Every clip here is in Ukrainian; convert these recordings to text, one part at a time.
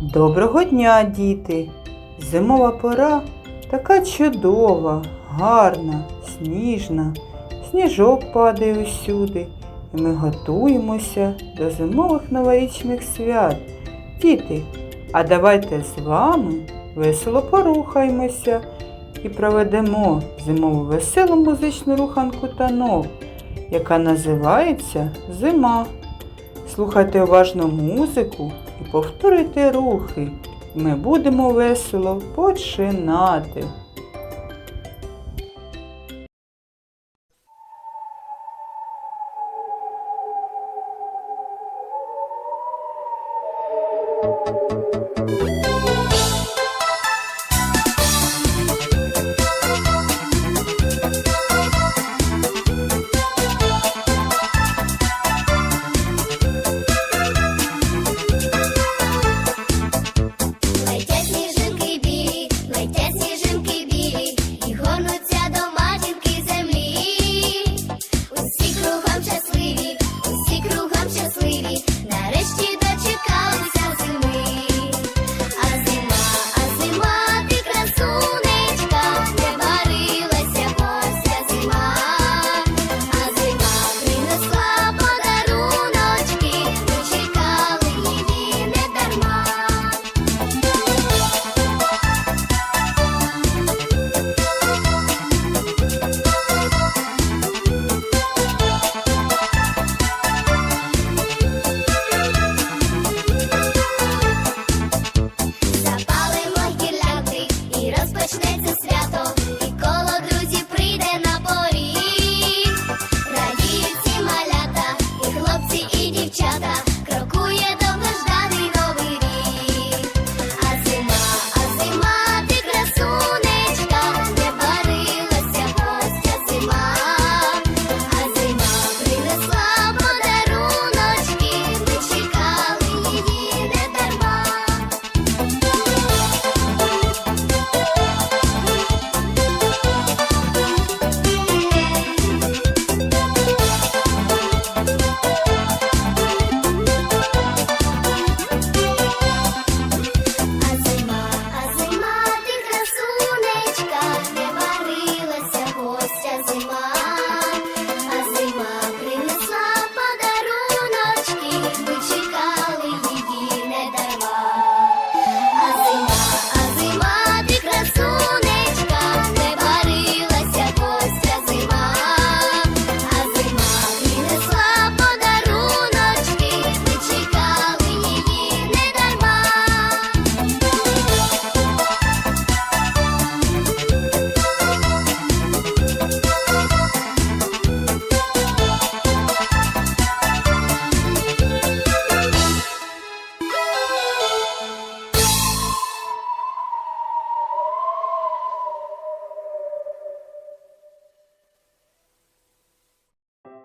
Доброго дня, діти! Зимова пора така чудова, гарна, сніжна. Сніжок падає усюди, і ми готуємося до зимових новорічних свят. Діти, а давайте з вами весело порухаємося і проведемо зимову веселу музичну руханку танок, яка називається Зима. Слухайте уважно музику і повторюйте рухи. Ми будемо весело починати. Летять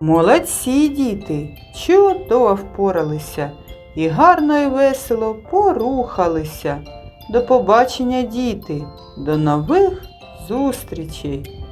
Молодці, діти, чудово впоралися і гарно і весело порухалися. До побачення, діти, до нових зустрічей!